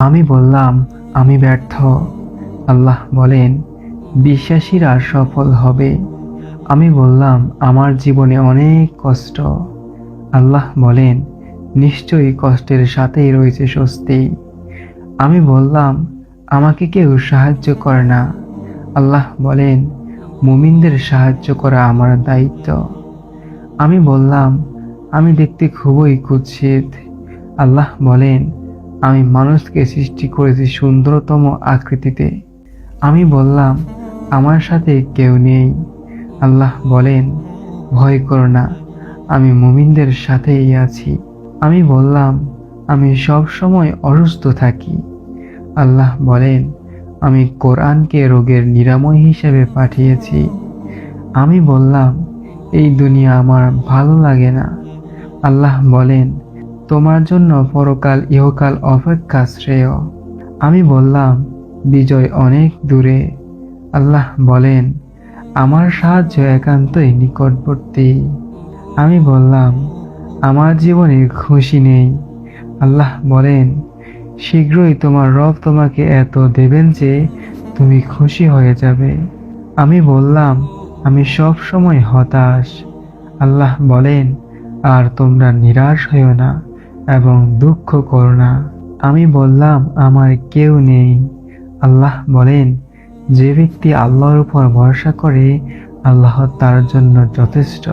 আমি বললাম, আমি ব্যর্থ। আল্লাহ বলেন, বিশ্বাসীরা সফল হবে। আমি বললাম, আমার জীবনে অনেক কষ্ট। আল্লাহ বলেন, নিশ্চয়ই কষ্টের সাথেই রয়েছে স্বস্তি। আমি বললাম, আমাকে কেউ সাহায্য করে না। আল্লাহ বলেন, মুমিনদের সাহায্য করা আমার দায়িত্ব। আমি বললাম, আমি দেখতে খুবই কুৎসিত। আল্লাহ বলেন আমি মানুষকে সৃষ্টি করেছি সুন্দরতম আকৃতিতে। আমি বললাম, আমার সাথে কেউ নেই। আল্লাহ বলেন, ভয় করো না, আমি মুমিনদের সাথেই আছি। আমি বললাম, আমি সব সময় অসুস্থ থাকি। আল্লাহ বলেন, আমি কোরআনকে রোগের নিরাময় হিসেবে পাঠিয়েছি। আমি বললাম, এই দুনিয়া আমার ভালো লাগে না। আল্লাহ বলেন তোমার জন্য পরকাল, ইহকাল অপেক্ষা শ্রেয়। আমি বললাম, বিজয় অনেক দূরে। আল্লাহ বলেন, আমার সাহায্য একান্তই নিকটবর্তী। আমি বললাম, আমার জীবনে খুশি নেই। আল্লাহ বলেন, শীঘ্রই তোমার রব তোমাকে এত দেবেন যে তুমি খুশি হয়ে যাবে। আমি বললাম, আমি সব সময় হতাশ। আল্লাহ বলেন, আর তোমরা নিরাশ হইও না। এবং দুঃখ করো না। আমি বললাম, আমার কেউ নেই। আল্লাহ বলেন, যে ব্যক্তি আল্লাহর উপর ভরসা করে, আল্লাহ তার জন্য যথেষ্ট।